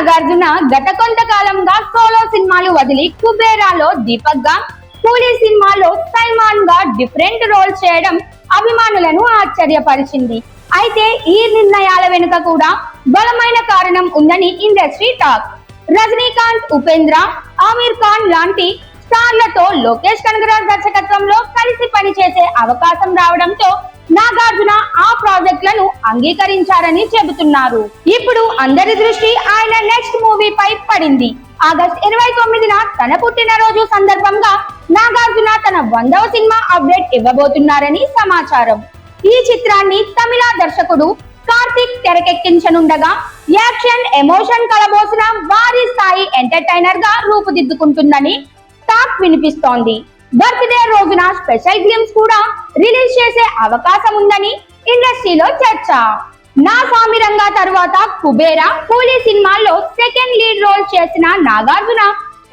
నాగార్జున గత కొంతకాలంగా సోలో సినిమాలు వదిలి కుబేరాలో దీపక్గా కూలీ సినిమాలో సైమాన్గా డిఫరెంట్ రోల్ చేయడం అభిమానులను ఆశ్చర్యపరిచింది. అయితే ఈ నిర్ణయాల వెనుక కూడా బలమైన కారణం ఉందని ఇండస్ట్రీ టాక్. రజనీకాంత్ ఉపేంద్ర ఆమీర్ ఖాన్ లాంటి స్టార్లతో లోకేష్ కనగరాజ్ దర్శకత్వంలో కలిసి పనిచేసే అవకాశం రావడంతో నాగార్జున ఆ ప్రాజెక్టులను అంగీకరించారని చెబుతున్నారు. ఇప్పుడు అందరి దృష్టి ఆయన నెక్స్ట్ మూవీ పై పడింది. ఆగస్ట్ ఇరవై తొమ్మిదిన తన పుట్టినరోజు సందర్భంగా నాగార్జున తన వందవ సినిమా అప్డేట్ ఇవ్వబోతున్నారని సమాచారం. ఈ చిత్రాన్ని తమిళ దర్శకుడు కార్తిక్ తెరకెక్కించనుండగా యాక్షన్ ఎమోషన్ కలబోసిన భారీ స్థాయి ఎంటర్టైనర్గా రూపుదిద్దుకుంటుందని టాక్ వినిపిస్తోంది. బర్త్డే రోజున స్పెషల్ గేమ్స్ కూడా రిలీజ్ చేసే అవకాశం ఉందని ఇండస్ట్రీలో చర్చ. నా స్వామి రంగా తర్వాత కుబేరా కూలీ సినిమాల్లో సెకండ్ లీడ్ రోల్ చేసిన నాగార్జున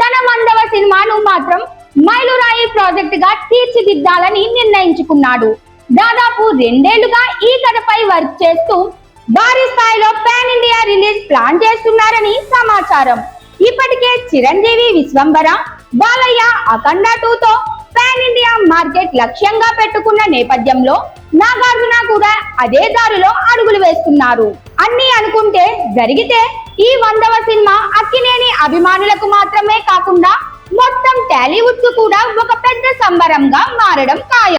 తన మందవ సినిమాను మాత్రం మైలురాయి ప్రాజెక్ట్గా తీర్చిదిద్దాలని నిర్ణయించుకున్నాడు. దాదాపు రెండేళ్ళుగా ఈ కథపై వర్క్ చేస్తూ భారీ స్థాయిలో పాన్ ఇండియా రిలీజ్ ప్లాన్ చేస్తున్నారని సమాచారం. ఇప్పటికే చిరంజీవి విశ్వంబర బాలయ్య అఖండ టూతో పాన్ ఇండియా మార్కెట్ లక్ష్యంగా పెట్టుకున్న నేపథ్యంలో నాగార్జున కూడా అదే దారిలో అడుగులు వేస్తున్నారు. అన్ని అనుకుంటే జరిగితే ఈ వందవ సినిమా అక్కినేని అభిమానులకు మాత్రమే కాకుండా మొత్తం టాలీవుడ్ కూడా ఒక పెద్ద సంబరంగా మారడం ఖాయం.